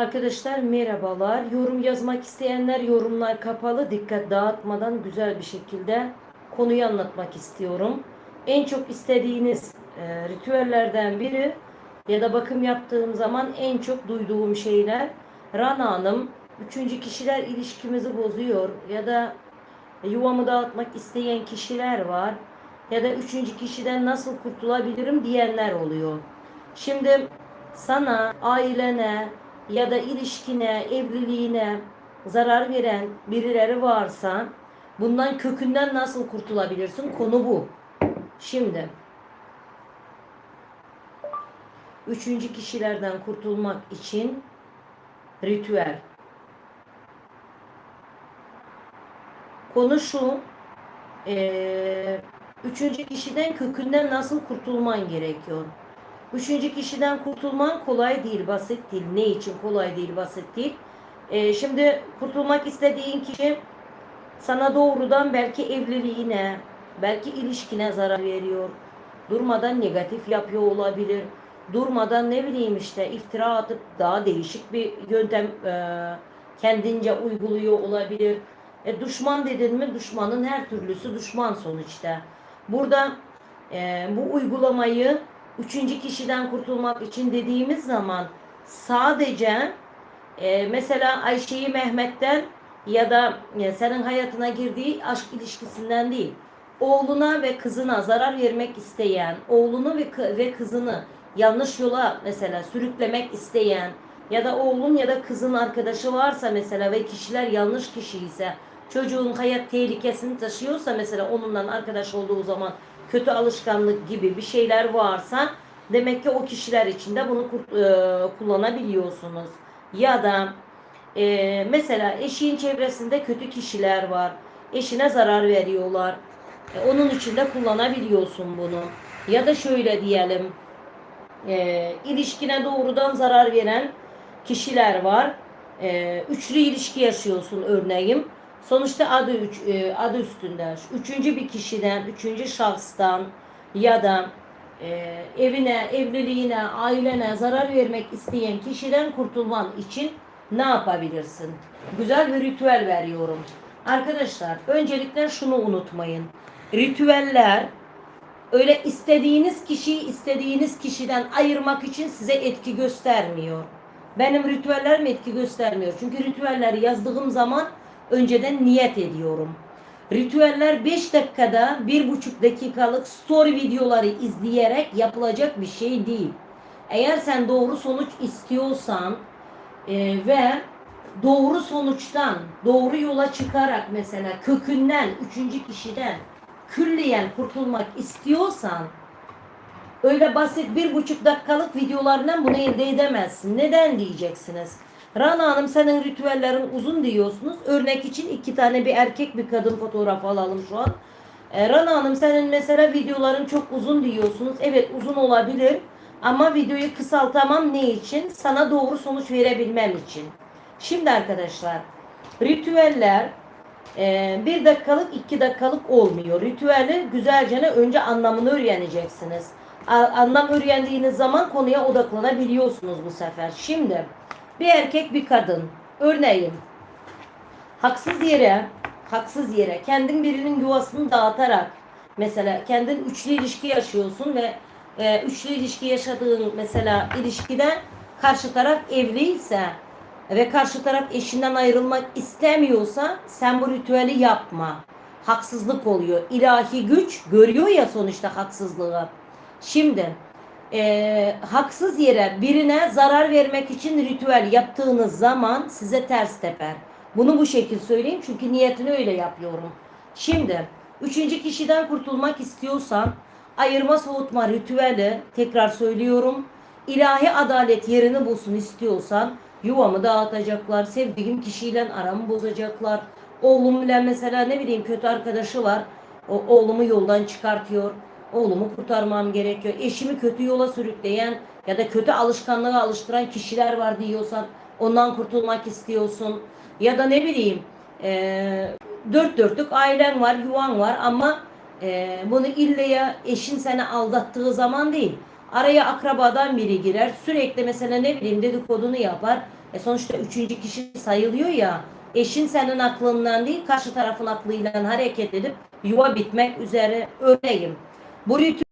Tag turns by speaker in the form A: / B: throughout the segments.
A: Arkadaşlar merhabalar. Yorum yazmak isteyenler yorumlar kapalı. Dikkat dağıtmadan güzel bir şekilde konuyu anlatmak istiyorum. En çok istediğiniz e, ritüellerden biri ya da bakım yaptığım zaman en çok duyduğum şeyler Rana Hanım üçüncü kişiler ilişkimizi bozuyor ya da yuvamı dağıtmak isteyen kişiler var ya da üçüncü kişiden nasıl kurtulabilirim diyenler oluyor. Şimdi sana, ailene ya da ilişkine, evliliğine zarar veren birileri varsa bundan kökünden nasıl kurtulabilirsin? Konu bu. Şimdi üçüncü kişilerden kurtulmak için ritüel. Konu şu, eee, üçüncü kişiden kökünden nasıl kurtulman gerekiyor? Üçüncü kişiden kurtulman kolay değil, basit değil. Ne için kolay değil, basit değil? Eee, şimdi kurtulmak istediğin kişi sana doğrudan belki evliliğine, belki ilişkine zarar veriyor. Durmadan negatif yapıyor olabilir. Durmadan ne bileyim işte iftira atıp daha değişik bir yöntem eee, kendince uyguluyor olabilir. E, düşman dedin mi düşmanın her türlüsü düşman sonuçta. Burada e, bu uygulamayı üçüncü kişiden kurtulmak için dediğimiz zaman sadece e, mesela Ayşe'yi Mehmet'ten ya da e, senin hayatına girdiği aşk ilişkisinden değil. Oğluna ve kızına zarar vermek isteyen, oğlunu ve, ve kızını yanlış yola mesela sürüklemek isteyen ya da oğlun ya da kızın arkadaşı varsa mesela ve kişiler yanlış kişi ise çocuğun hayat tehlikesini taşıyorsa mesela onunla arkadaş olduğu zaman kötü alışkanlık gibi bir şeyler varsa demek ki o kişiler için de bunu e, kullanabiliyorsunuz. Ya da e, mesela eşiğin çevresinde kötü kişiler var. Eşine zarar veriyorlar. E, onun için de kullanabiliyorsun bunu. Ya da şöyle diyelim e, ilişkine doğrudan zarar veren kişiler var. E, üçlü ilişki yaşıyorsun örneğin. Sonuçta adı üç, e, adı üstünde. Üçüncü bir kişiden, üçüncü şahstan ya da e, evine, evliliğine, ailene zarar vermek isteyen kişiden kurtulman için ne yapabilirsin? Güzel bir ritüel veriyorum. Arkadaşlar öncelikle şunu unutmayın. Ritüeller öyle istediğiniz kişiyi istediğiniz kişiden ayırmak için size etki göstermiyor. Benim ritüellerim etki göstermiyor. Çünkü ritüelleri yazdığım zaman önceden niyet ediyorum. Ritüeller 5 dakikada 1,5 dakikalık story videoları izleyerek yapılacak bir şey değil. Eğer sen doğru sonuç istiyorsan e, ve doğru sonuçtan doğru yola çıkarak mesela kökünden üçüncü kişiden külliyen kurtulmak istiyorsan öyle basit bir buçuk dakikalık videolarla bunu elde edemezsin. Neden diyeceksiniz? Rana Hanım senin ritüellerin uzun diyorsunuz. Örnek için iki tane bir erkek bir kadın fotoğrafı alalım şu an. E, Rana Hanım senin mesela videoların çok uzun diyorsunuz. Evet uzun olabilir. Ama videoyu kısaltamam ne için? Sana doğru sonuç verebilmem için. Şimdi arkadaşlar ritüeller e, bir dakikalık iki dakikalık olmuyor. Ritüeli güzelce önce anlamını öğreneceksiniz. Anlam öğrendiğiniz zaman konuya odaklanabiliyorsunuz bu sefer. Şimdi bir erkek bir kadın örneğin haksız yere haksız yere kendin birinin yuvasını dağıtarak mesela kendin üçlü ilişki yaşıyorsun ve e, üçlü ilişki yaşadığın mesela ilişkide karşı taraf evliyse ve karşı taraf eşinden ayrılmak istemiyorsa sen bu ritüeli yapma. Haksızlık oluyor. İlahi güç görüyor ya sonuçta haksızlığı. Şimdi e, haksız yere birine zarar vermek için ritüel yaptığınız zaman size ters teper. Bunu bu şekil söyleyeyim çünkü niyetini öyle yapıyorum. Şimdi üçüncü kişiden kurtulmak istiyorsan ayırma soğutma ritüeli tekrar söylüyorum. İlahi adalet yerini bulsun istiyorsan yuvamı dağıtacaklar, sevdiğim kişiyle aramı bozacaklar. Oğlumla mesela ne bileyim kötü arkadaşı var. O oğlumu yoldan çıkartıyor. Oğlumu kurtarmam gerekiyor. Eşimi kötü yola sürükleyen ya da kötü alışkanlığa alıştıran kişiler var diyorsan ondan kurtulmak istiyorsun. Ya da ne bileyim eee dört dörtlük ailen var, yuvan var ama eee, bunu ille ya eşin seni aldattığı zaman değil. Araya akrabadan biri girer. Sürekli mesela ne bileyim dedikodunu yapar. E sonuçta üçüncü kişi sayılıyor ya. Eşin senin aklından değil karşı tarafın aklıyla hareket edip yuva bitmek üzere örneğin. Bu ritüel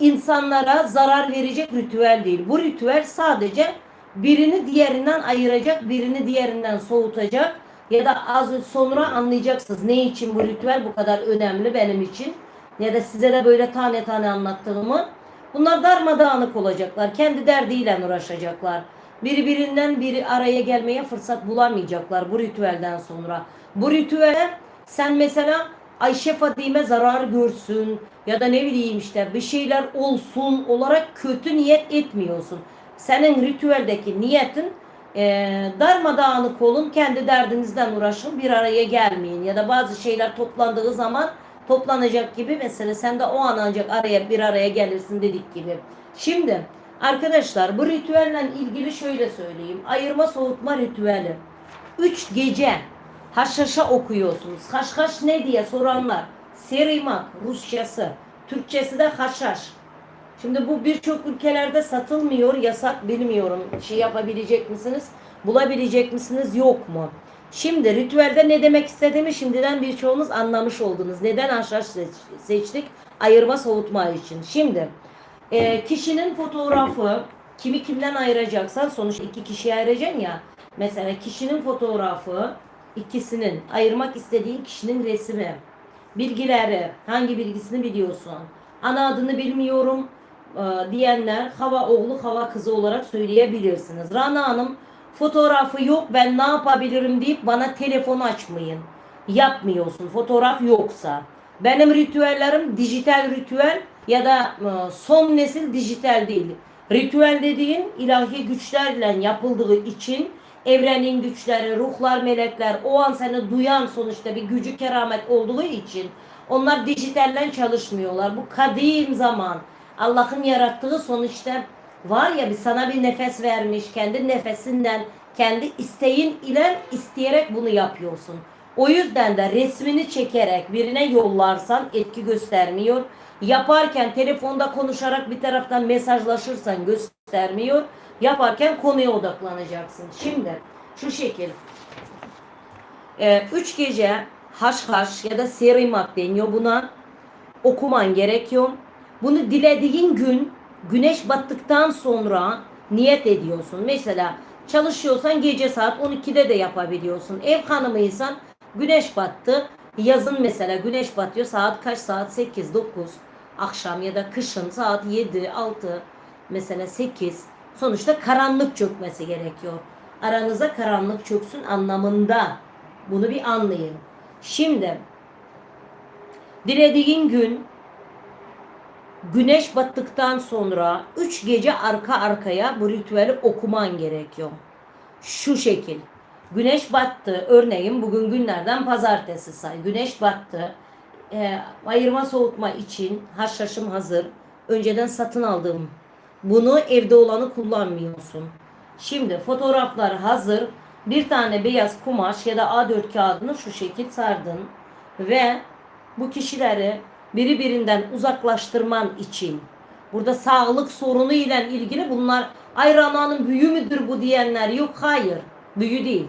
A: insanlara zarar verecek ritüel değil. Bu ritüel sadece birini diğerinden ayıracak, birini diğerinden soğutacak ya da az sonra anlayacaksınız ne için bu ritüel bu kadar önemli benim için ya da size de böyle tane tane anlattığımı. Bunlar darmadağınık olacaklar. Kendi derdiyle uğraşacaklar. Birbirinden biri araya gelmeye fırsat bulamayacaklar bu ritüelden sonra. Bu ritüele sen mesela Ayşe Fadime zarar görsün ya da ne bileyim işte bir şeyler olsun olarak kötü niyet etmiyorsun. Senin ritüeldeki niyetin e, darmadağınık olun, kendi derdinizden uğraşın, bir araya gelmeyin. Ya da bazı şeyler toplandığı zaman toplanacak gibi mesela sen de o an ancak araya bir araya gelirsin dedik gibi. Şimdi arkadaşlar bu ritüelle ilgili şöyle söyleyeyim. Ayırma soğutma ritüeli. Üç gece haşhaşa okuyorsunuz. Haşhaş ne diye soranlar. Serimak Rusçası. Türkçesi de haşhaş. Şimdi bu birçok ülkelerde satılmıyor, yasak bilmiyorum. Şey yapabilecek misiniz? Bulabilecek misiniz? Yok mu? Şimdi ritüelde ne demek istediğimi şimdiden birçoğunuz anlamış oldunuz. Neden haşhaş seç- seçtik? Ayırma soğutma için. Şimdi e, kişinin fotoğrafı kimi kimden ayıracaksan sonuçta iki kişiye ayıracaksın ya. Mesela kişinin fotoğrafı ikisinin ayırmak istediğin kişinin resmi bilgileri hangi bilgisini biliyorsun ana adını bilmiyorum e, diyenler hava oğlu hava kızı olarak söyleyebilirsiniz. Rana Hanım fotoğrafı yok ben ne yapabilirim deyip bana telefon açmayın. Yapmıyorsun fotoğraf yoksa. Benim ritüellerim dijital ritüel ya da e, son nesil dijital değil. Ritüel dediğin ilahi güçlerle yapıldığı için evrenin güçleri, ruhlar, melekler o an seni duyan sonuçta bir gücü keramet olduğu için onlar dijitalden çalışmıyorlar. Bu kadim zaman Allah'ın yarattığı sonuçta var ya bir sana bir nefes vermiş kendi nefesinden kendi isteğin ile isteyerek bunu yapıyorsun. O yüzden de resmini çekerek birine yollarsan etki göstermiyor. Yaparken telefonda konuşarak bir taraftan mesajlaşırsan göstermiyor. Yaparken konuya odaklanacaksın. Şimdi şu şekil. Ee, üç gece haşhaş ya da serimak deniyor buna. Okuman gerekiyor. Bunu dilediğin gün güneş battıktan sonra niyet ediyorsun. Mesela çalışıyorsan gece saat 12'de de yapabiliyorsun. Ev hanımıysan güneş battı. Yazın mesela güneş batıyor saat kaç saat 8 9 akşam ya da kışın saat 7 6 mesela 8 sonuçta karanlık çökmesi gerekiyor. Aranıza karanlık çöksün anlamında bunu bir anlayın. Şimdi dilediğin gün güneş battıktan sonra 3 gece arka arkaya bu ritüeli okuman gerekiyor. Şu şekil. Güneş battı. Örneğin bugün günlerden pazartesi say. Güneş battı. Ee, ayırma soğutma için haşhaşım hazır. Önceden satın aldım. Bunu evde olanı kullanmıyorsun. Şimdi fotoğraflar hazır. Bir tane beyaz kumaş ya da A4 kağıdını şu şekil sardın. Ve bu kişileri birbirinden uzaklaştırman için burada sağlık sorunu ile ilgili bunlar ay Rana'nın büyü müdür bu diyenler yok hayır büyü değil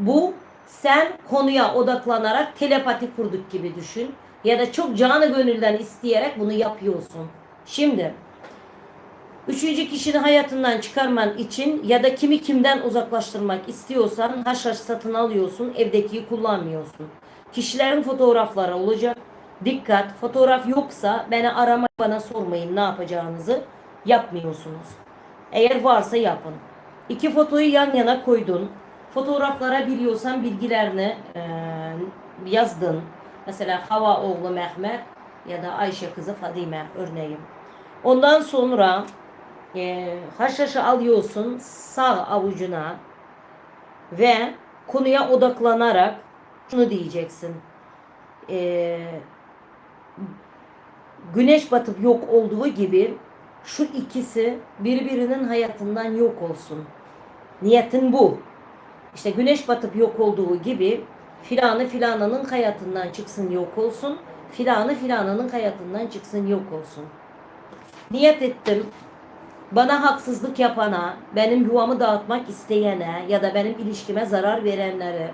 A: bu sen konuya odaklanarak telepati kurduk gibi düşün ya da çok canı gönülden isteyerek bunu yapıyorsun şimdi Üçüncü kişinin hayatından çıkarman için ya da kimi kimden uzaklaştırmak istiyorsan haşhaş satın alıyorsun, evdekiyi kullanmıyorsun. Kişilerin fotoğrafları olacak. Dikkat, fotoğraf yoksa beni arama, bana sormayın ne yapacağınızı yapmıyorsunuz. Eğer varsa yapın. İki fotoyu yan yana koydun. Fotoğraflara biliyorsan bilgilerini eee, yazdın. Mesela Hava oğlu Mehmet ya da Ayşe kızı Fadime örneğin. Ondan sonra e, haşhaşı alıyorsun sağ avucuna ve konuya odaklanarak şunu diyeceksin. E, güneş batıp yok olduğu gibi şu ikisi birbirinin hayatından yok olsun. Niyetin bu. İşte güneş batıp yok olduğu gibi filanı filananın hayatından çıksın yok olsun. Filanı filananın hayatından çıksın yok olsun. Niyet ettim. Bana haksızlık yapana, benim yuvamı dağıtmak isteyene ya da benim ilişkime zarar verenleri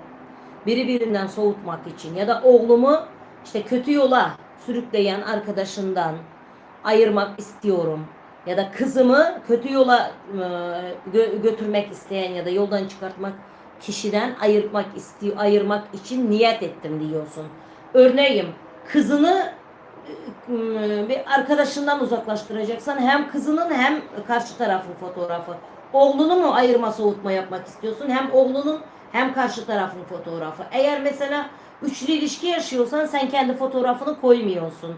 A: birbirinden soğutmak için ya da oğlumu işte kötü yola sürükleyen arkadaşından ayırmak istiyorum ya da kızımı kötü yola e, gö- götürmek isteyen ya da yoldan çıkartmak kişiden ayırmak istiyor ayırmak için niyet ettim diyorsun. Örneğin kızını bir arkadaşından uzaklaştıracaksan hem kızının hem karşı tarafın fotoğrafı. Oğlunu mu ayırma soğutma yapmak istiyorsun? Hem oğlunun hem karşı tarafın fotoğrafı. Eğer mesela üçlü ilişki yaşıyorsan sen kendi fotoğrafını koymuyorsun.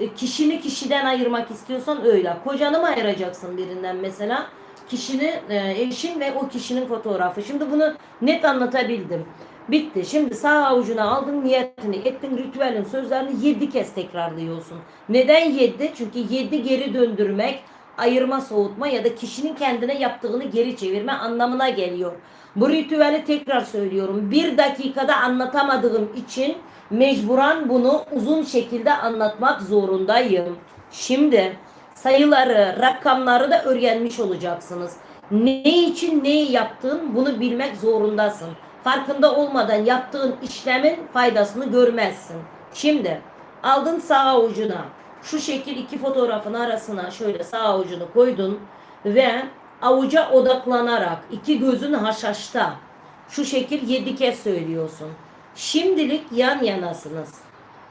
A: E, Kişini kişiden ayırmak istiyorsan öyle. Kocanı mı ayıracaksın birinden mesela? Kişini, e, eşin ve o kişinin fotoğrafı. Şimdi bunu net anlatabildim. Bitti. Şimdi sağ avucuna aldın niyetini ettin ritüelin sözlerini yedi kez tekrarlıyorsun. Neden yedi? Çünkü yedi geri döndürmek, ayırma soğutma ya da kişinin kendine yaptığını geri çevirme anlamına geliyor. Bu ritüeli tekrar söylüyorum. Bir dakikada anlatamadığım için mecburen bunu uzun şekilde anlatmak zorundayım. Şimdi sayıları, rakamları da öğrenmiş olacaksınız. Ne için neyi yaptın bunu bilmek zorundasın. Farkında olmadan yaptığın işlemin faydasını görmezsin. Şimdi aldın sağ avucuna şu şekil iki fotoğrafın arasına şöyle sağ avucunu koydun ve avuca odaklanarak iki gözün haşhaşta şu şekil yedi kez söylüyorsun. Şimdilik yan yanasınız.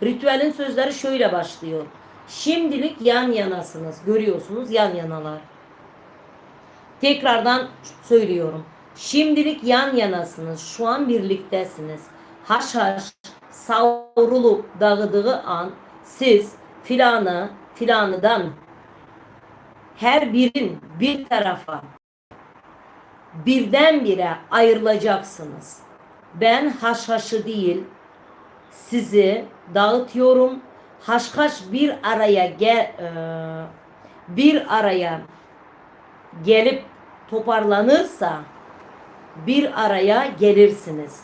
A: Ritüelin sözleri şöyle başlıyor. Şimdilik yan yanasınız. Görüyorsunuz yan yanalar. Tekrardan söylüyorum. Şimdilik yan yanasınız. Şu an birliktesiniz. Haş haş savrulup dağıdığı an siz filanı filanıdan her birin bir tarafa birdenbire ayrılacaksınız. Ben haşhaşı değil sizi dağıtıyorum. Haşhaş bir araya gel e, bir araya gelip toparlanırsa bir araya gelirsiniz.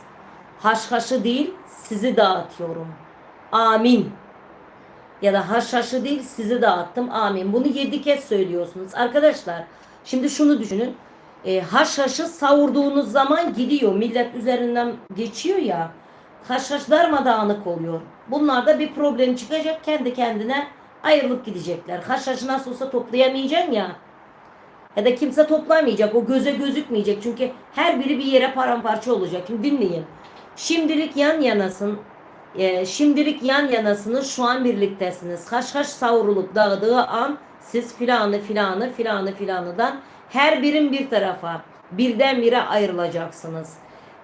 A: Haşhaşı değil sizi dağıtıyorum. Amin. Ya da haşhaşı değil sizi dağıttım. Amin. Bunu yedi kez söylüyorsunuz. Arkadaşlar şimdi şunu düşünün. E, haşhaşı savurduğunuz zaman gidiyor. Millet üzerinden geçiyor ya. Haşhaş darmadağınık oluyor. Bunlarda bir problem çıkacak. Kendi kendine ayrılıp gidecekler. Haşhaşı nasıl olsa toplayamayacaksın ya. Ya da kimse toplamayacak. O göze gözükmeyecek. Çünkü her biri bir yere paramparça olacak. Şimdi dinleyin. Şimdilik yan yanasın. e, şimdilik yan yanasınız. Şu an birliktesiniz. Haşhaş savrulup dağıdığı an siz filanı filanı filanı filanıdan her birin bir tarafa birdenbire ayrılacaksınız.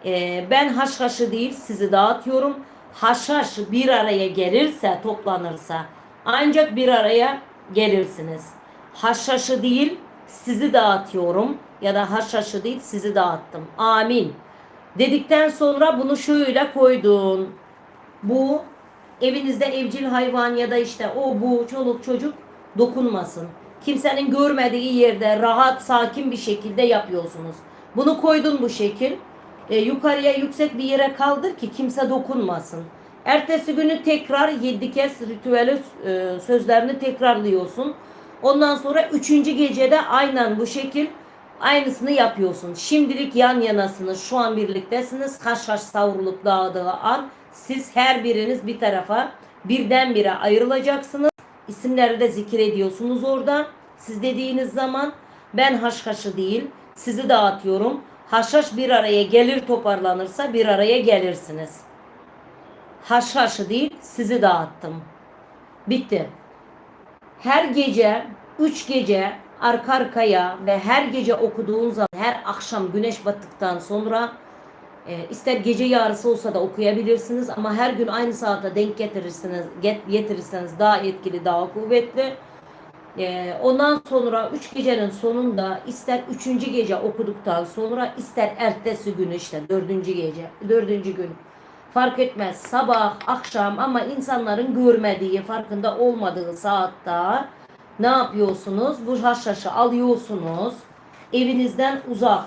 A: E, ben haşhaşı değil sizi dağıtıyorum. Haşhaş bir araya gelirse toplanırsa ancak bir araya gelirsiniz. Haşhaşı değil sizi dağıtıyorum ya da haşhaşı değil sizi dağıttım. Amin. Dedikten sonra bunu şöyle koydun. Bu evinizde evcil hayvan ya da işte o bu çoluk çocuk dokunmasın. Kimsenin görmediği yerde rahat sakin bir şekilde yapıyorsunuz. Bunu koydun bu şekil. E, yukarıya yüksek bir yere kaldır ki kimse dokunmasın. Ertesi günü tekrar yedi kez ritüeli e, sözlerini tekrarlıyorsun. Ondan sonra üçüncü gecede aynen bu şekil aynısını yapıyorsun. Şimdilik yan yanasınız. Şu an birliktesiniz. Haş haş savrulup dağıdığı an siz her biriniz bir tarafa birdenbire ayrılacaksınız. İsimleri de zikir ediyorsunuz orada. Siz dediğiniz zaman ben haşhaşı değil sizi dağıtıyorum. Haşhaş bir araya gelir toparlanırsa bir araya gelirsiniz. Haşhaşı değil sizi dağıttım. Bitti her gece, üç gece arka arkaya ve her gece okuduğun zaman, her akşam güneş battıktan sonra e, ister gece yarısı olsa da okuyabilirsiniz ama her gün aynı saate denk getirirsiniz, get, getirirseniz daha etkili, daha kuvvetli. E, ondan sonra üç gecenin sonunda ister üçüncü gece okuduktan sonra ister ertesi gün işte dördüncü gece, dördüncü gün fark etmez sabah akşam ama insanların görmediği farkında olmadığı saatte ne yapıyorsunuz bu haşhaşı alıyorsunuz evinizden uzak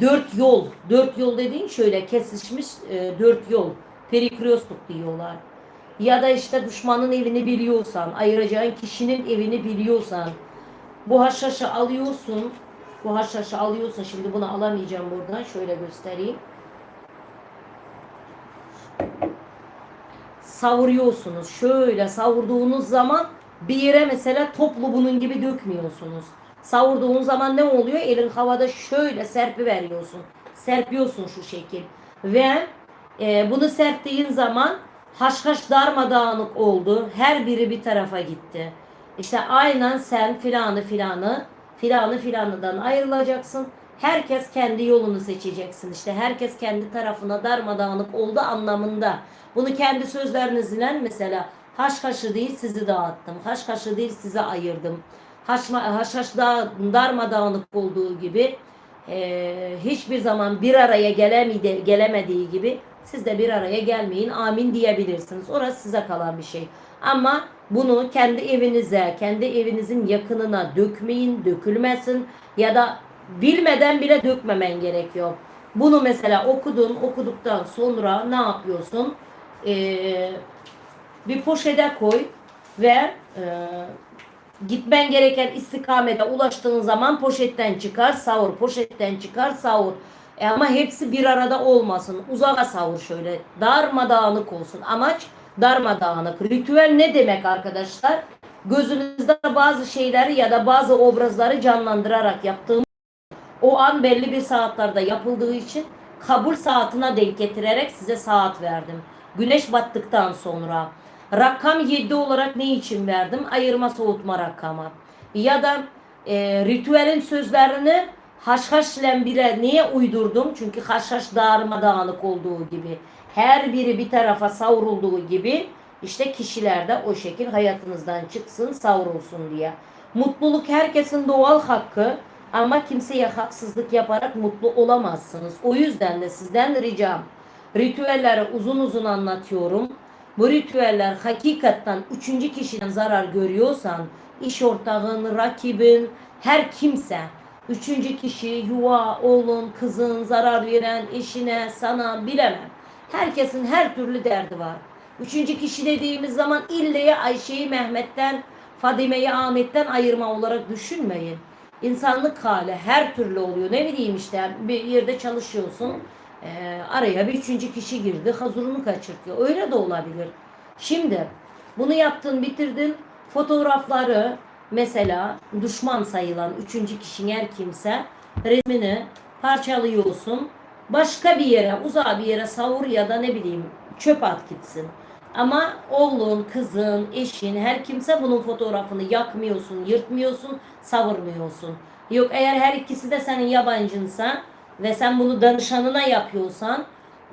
A: dört yol dört yol dediğin şöyle kesişmiş e, dört yol perikriyosluk diyorlar ya da işte düşmanın evini biliyorsan ayıracağın kişinin evini biliyorsan Bu haşhaşı alıyorsun. Bu haşhaşı alıyorsun. Şimdi bunu alamayacağım buradan. Şöyle göstereyim. Savuruyorsunuz. Şöyle savurduğunuz zaman bir yere mesela toplu bunun gibi dökmüyorsunuz. Savurduğun zaman ne oluyor? Elin havada şöyle serpi veriyorsun. Serpiyorsun şu şekil. Ve e, bunu serptiğin zaman haşhaş darmadağınık oldu. Her biri bir tarafa gitti. İşte aynen sen filanı filanı filanı filanıdan ayrılacaksın. Herkes kendi yolunu seçeceksin. İşte herkes kendi tarafına darmadağınık oldu anlamında. Bunu kendi sözlerinizle mesela haşhaşı değil sizi dağıttım. Haşhaşı değil sizi ayırdım. Haşma, haşhaş da darmadağınık olduğu gibi e, hiçbir zaman bir araya gelemedi, gelemediği gibi siz de bir araya gelmeyin amin diyebilirsiniz. Orası size kalan bir şey. Ama bunu kendi evinize, kendi evinizin yakınına dökmeyin, dökülmesin ya da bilmeden bile dökmemen gerekiyor. Bunu mesela okudun, okuduktan sonra ne yapıyorsun? Ee, bir poşete koy ve e, gitmen gereken istikamete ulaştığın zaman poşetten çıkar, savur, poşetten çıkar, savur. E ama hepsi bir arada olmasın. Uzağa savur şöyle. Darmadağınık olsun. Amaç darmadağınık. Ritüel ne demek arkadaşlar? Gözünüzde bazı şeyleri ya da bazı obrazları canlandırarak yaptığım o an belli bir saatlerde yapıldığı için kabul saatine denk getirerek size saat verdim. Güneş battıktan sonra. Rakam 7 olarak ne için verdim? Ayırma soğutma rakamı. Ya da e, ritüelin sözlerini haşhaş ile bire niye uydurdum? Çünkü haşhaş darmadağınık olduğu gibi. Her biri bir tarafa savrulduğu gibi işte kişiler de o şekil hayatınızdan çıksın, savrulsun diye. Mutluluk herkesin doğal hakkı ama kimseye haksızlık yaparak mutlu olamazsınız. O yüzden de sizden ricam ritüelleri uzun uzun anlatıyorum. Bu ritüeller hakikaten üçüncü kişiden zarar görüyorsan iş ortağın, rakibin, her kimse üçüncü kişi, yuva, oğlun, kızın, zarar veren eşine, sana bilemem. Herkesin her türlü derdi var. Üçüncü kişi dediğimiz zaman ille Ayşe'yi Mehmet'ten, Fadime'yi Ahmet'ten ayırma olarak düşünmeyin. İnsanlık hali her türlü oluyor. Ne bileyim işte bir yerde çalışıyorsun. e, araya bir üçüncü kişi girdi. Huzurunu kaçırtıyor. Öyle de olabilir. Şimdi bunu yaptın bitirdin. Fotoğrafları mesela düşman sayılan üçüncü kişi her kimse resmini parçalıyorsun. Başka bir yere, uzağa bir yere savur ya da ne bileyim çöp at gitsin. Ama oğlun, kızın, eşin, her kimse bunun fotoğrafını yakmıyorsun, yırtmıyorsun, savurmuyorsun. Yok eğer her ikisi de senin yabancınsa ve sen bunu danışanına yapıyorsan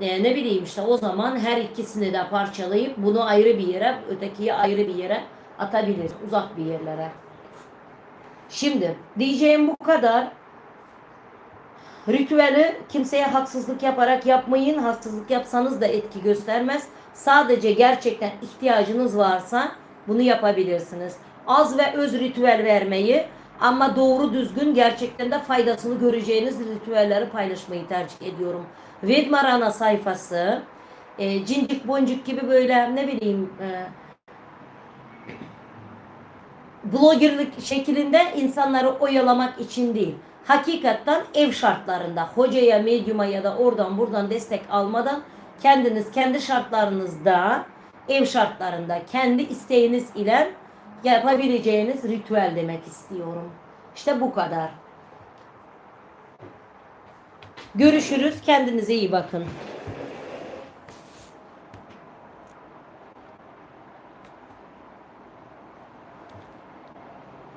A: e, ne bileyim işte o zaman her ikisini de parçalayıp bunu ayrı bir yere, ötekiyi ayrı bir yere atabilirsin. Uzak bir yerlere. Şimdi diyeceğim bu kadar. Ritüeli kimseye haksızlık yaparak yapmayın. Haksızlık yapsanız da etki göstermez. Sadece gerçekten ihtiyacınız varsa bunu yapabilirsiniz. Az ve öz ritüel vermeyi ama doğru düzgün gerçekten de faydasını göreceğiniz ritüelleri paylaşmayı tercih ediyorum. Vedmarana sayfası, e, cincik boncuk gibi böyle ne bileyim e, bloggerlik şeklinde insanları oyalamak için değil. Hakikaten ev şartlarında hocaya, medyuma ya da oradan buradan destek almadan kendiniz kendi şartlarınızda ev şartlarında kendi isteğiniz ile yapabileceğiniz ritüel demek istiyorum. İşte bu kadar. Görüşürüz. Kendinize iyi bakın.